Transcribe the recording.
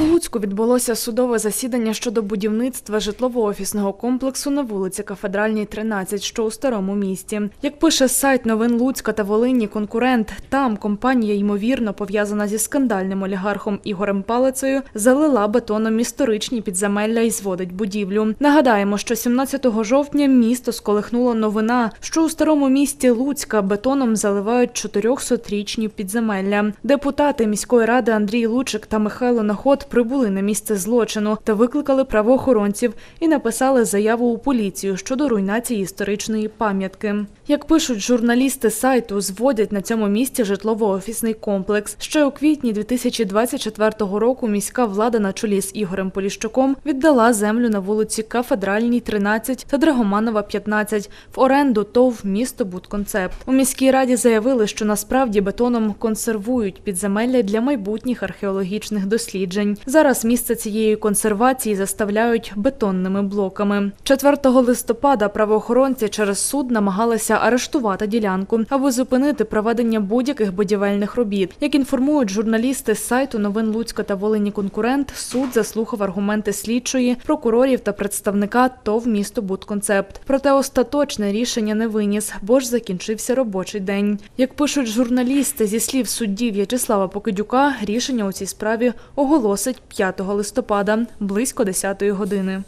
Луцьку відбулося судове засідання щодо будівництва житлово-офісного комплексу на вулиці Кафедральній, 13, що у старому місті. Як пише сайт новин Луцька та Волині, конкурент там компанія ймовірно пов'язана зі скандальним олігархом Ігорем Палицею, залила бетоном історичні підземелля і зводить будівлю. Нагадаємо, що 17 жовтня місто сколихнуло новина, що у старому місті Луцька бетоном заливають 400-річні підземелля. Депутати міської ради Андрій Лучик та Михайло Наход прибули на місце злочину та викликали правоохоронців і написали заяву у поліцію щодо руйнації історичної пам'ятки. Як пишуть журналісти сайту, зводять на цьому місці житлово-офісний комплекс. Ще у квітні 2024 року міська влада на чолі з Ігорем Поліщуком віддала землю на вулиці Кафедральній, 13 та Драгоманова, 15 в оренду ТОВ місто Будконцепт. У міській раді заявили, що насправді бетоном консервують підземелля для майбутніх археологічних досліджень. Зараз місце цієї консервації заставляють бетонними блоками. 4 листопада правоохоронці через суд намагалися арештувати ділянку, аби зупинити проведення будь-яких будівельних робіт. Як інформують журналісти з сайту новин Луцька та Волині конкурент, суд заслухав аргументи слідчої, прокурорів та представника ТОВ місто Будконцепт. Проте остаточне рішення не виніс, бо ж закінчився робочий день. Як пишуть журналісти, зі слів судді В'ячеслава Покидюка, рішення у цій справі оголосить 5 листопада близько 10 години.